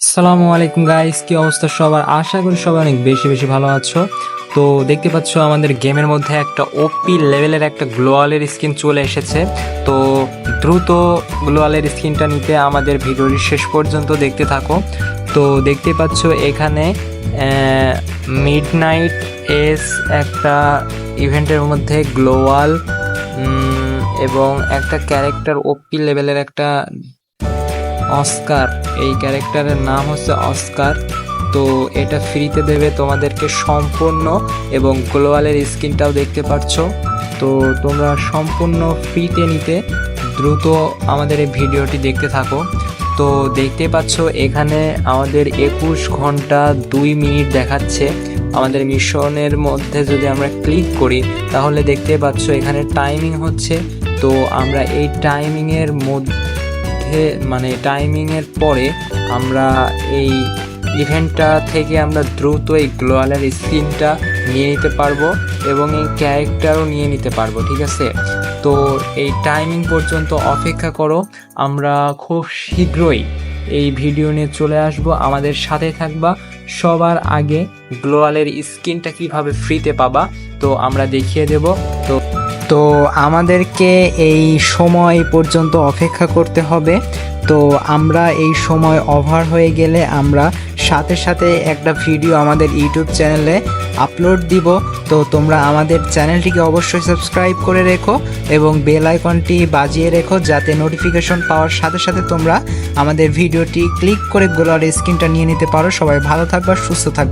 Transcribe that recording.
আসসালামু আলাইকুম গাইস কি অবস্থা সবার? আশা করি সবাই অনেক বেশি বেশি ভালো আছো। তো দেখতে পাচ্ছ, আমাদের গেমের মধ্যে একটা ওপি লেভেলের একটা গ্লোয়ালের স্কিন চলে এসেছে। তো দ্রুত গ্লোয়ালের স্কিনটা নিতে আমাদের ভিডিওটি শেষ পর্যন্ত দেখতে থাকো। তো দেখতে পাচ্ছ, এখানে মিড নাইট এস একটা ইভেন্টের মধ্যে গ্লোয়াল এবং একটা ক্যারেক্টার ওপি লেভেলের একটা অস্কার। এই ক্যারেক্টারের নাম হচ্ছে অস্কার। তো এটা ফ্রিতে দেবে তোমাদেরকে সম্পূর্ণ এবং গ্লোয়ালের স্ক্রিনটাও দেখতে পাচ্ছ তো তোমরা সম্পূর্ণ ফ্রিতে নিতে দ্রুত আমাদের এই ভিডিওটি দেখতে থাকো। তো দেখতে পাচ্ছ এখানে আমাদের একুশ ঘণ্টা দুই মিনিট দেখাচ্ছে। আমাদের মিশনের মধ্যে যদি আমরা ক্লিক করি, তাহলে দেখতে পাচ্ছ এখানে টাইমিং হচ্ছে। তো আমরা এই টাইমিংয়ের মধ্যে মধ্যে মানে টাইমিংয়ের পরে আমরা এই ইভেন্টটা থেকে আমরা দ্রুত এই গ্লোয়ালের স্কিনটা নিয়ে নিতে পারব এবং এই ক্যারেক্টারও নিয়ে নিতে পারব, ঠিক আছে? তো এই টাইমিং পর্যন্ত অপেক্ষা করো, আমরা খুব শীঘ্রই এই ভিডিও নিয়ে চলে আসব। আমাদের সাথে থাকবা, সবার আগে গ্লোয়ালের স্কিনটা কীভাবে ফ্রিতে পাবা, তো আমরা দেখিয়ে দেব। তো তো আমাদেরকে এই সময় পর্যন্ত অপেক্ষা করতে হবে। তো আমরা এই সময় ওভার হয়ে গেলে আমরা সাথে সাথে একটা ভিডিও আমাদের ইউটিউব চ্যানেলে আপলোড দিব। তো তোমরা আমাদের চ্যানেলটিকে অবশ্যই সাবস্ক্রাইব করে রেখো এবং বেল আইকনটি বাজিয়ে রেখো যাতে নোটিফিকেশন পাওয়ার সাথে সাথে তোমরা আমাদের ভিডিওটি ক্লিক করে গোলার স্ক্রিনটা নিয়ে নিতে পারো। সবাই ভালো থাকবা, সুস্থ থাকবে।